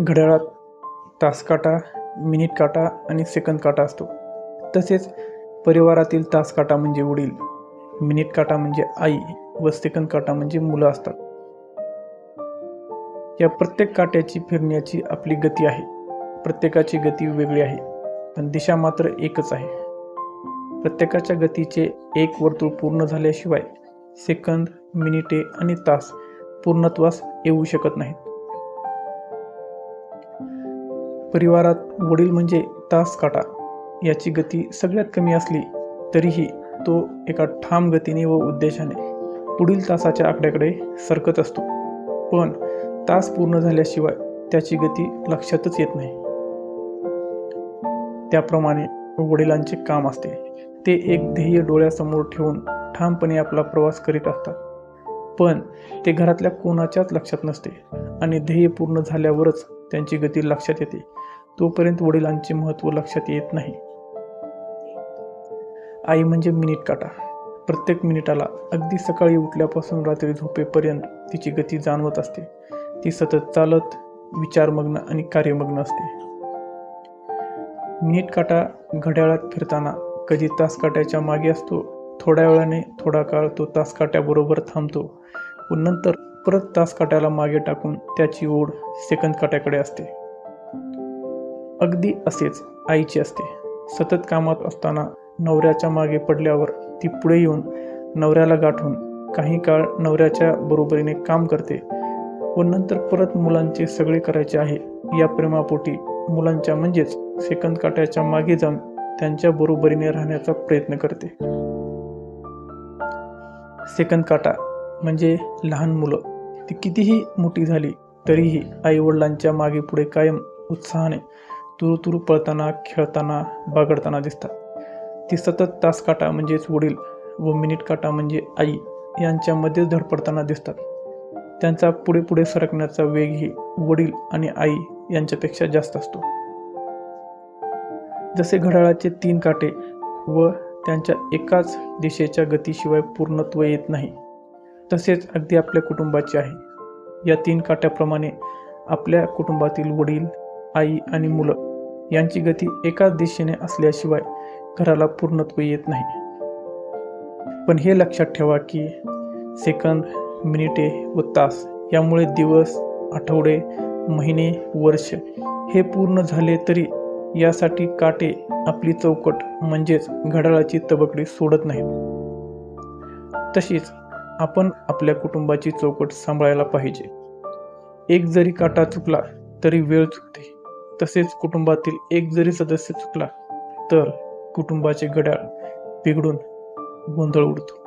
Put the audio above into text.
घड्याळात तास काटा मिनिट काटा आणि सेकंद काटा असतो. तसेच परिवारातील तास काटा म्हणजे वडील मिनिट काटा म्हणजे आई व सेकंद काटा म्हणजे मुलं असतात. या प्रत्येक काट्याची फिरण्याची आपली गती आहे. प्रत्येकाची गती वेगळी आहे पण दिशा मात्र एकच आहे. प्रत्येकाच्या गतीचे एक वर्तुळ पूर्ण झाल्याशिवाय सेकंद मिनिटे आणि तास पूर्णत्वास येऊ शकत नाहीत. परिवारात वडील म्हणजे तास काटा. याची गती सगळ्यात कमी असली तरीही तो एका ठाम गतीने व उद्देशाने पुढील तासाच्या आकड्याकडे सरकत असतो. पण तास पूर्ण झाल्याशिवाय त्याची गती लक्षातच येत नाही. त्याप्रमाणे वडिलांचे काम असते. ते एक ध्येय डोळ्यासमोर ठेवून ठामपणे आपला प्रवास करीत असतात. पण ते घरातल्या कोणाच्याच लक्षात नसते आणि ध्येय पूर्ण झाल्यावरच त्यांची गती लक्षात येते. तोपर्यंत वडिलांचे महत्त्व लक्षात येत नाही. आई म्हणजे मिनिट काटा. प्रत्येक मिनिटाला अगदी सकाळी उठल्यापासून रात्री झोपेपर्यंत तिची गती जाणवत असते. ती सतत चालत विचारमग्न आणि कार्यमग्न असते. मिनिट काटा घड्याळात फिरताना कधी तासकाट्याच्या मागे असतो थोड्या वेळाने थोडा काळ तो तासकाट्याबरोबर थांबतो. व नंतर परत तास काट्याला मागे टाकून त्याची ओढ सेकंद काट्याकडे असते. अगदी असेच आईची असते. सतत कामात असताना नवऱ्याच्या मागे पडल्यावर ती पुढे येऊन नवऱ्याला गाठून काही काळ नवऱ्याच्या बरोबरीने काम करते व नंतर परत मुलांचे सगळे करायचे आहे. या प्रेमापोटी मुलांच्या म्हणजेच सेकंद काट्याच्या मागे जाऊन त्यांच्या बरोबरीने राहण्याचा प्रयत्न करते. सेकंद काटा म्हणजे लहान मुलं. ती कितीही मोठी झाली तरीही आईवडिलांच्या मागे पुढे कायम उत्साहाने तुरुतुरु पळताना खेळताना बागडताना दिसतात. ती सतत तास काटा म्हणजेच वडील व मिनिट काटा म्हणजे आई यांच्यामध्येच धडपडताना दिसतात. त्यांचा पुढे पुढे सरकण्याचा वेगही वडील आणि आई यांच्यापेक्षा जास्त असतो. जसे घड्याळाचे तीन काटे व त्यांच्या एकाच दिशेच्या गतीशिवाय पूर्णत्व येत नाही तसेच अगदी आपल्या कुटुंबाचे आहे. या तीन काट्याप्रमाणे आपल्या कुटुंबातील वडील आई आणि मुलं यांची गती एकाच दिशेने असल्याशिवाय घराला पूर्णत्व येत नाही. पण हे लक्षात ठेवा की सेकंद मिनिटे व तास यामुळे दिवस आठवडे महिने वर्ष हे पूर्ण झाले तरी यासाठी काटे आपली चौकट म्हणजेच घड्याळाची तबकडी सोडत नाहीत. तशीच आपण आपल्या कुटुंबाची चौकट सांभाळायला पाहिजे. एक जरी काटा चुकला तरी वेळ चुकते. तसेच कुटुंबातील एक जरी सदस्य चुकला तर कुटुंबाचे घड्याळ बिघडून गोंधळ उडतो.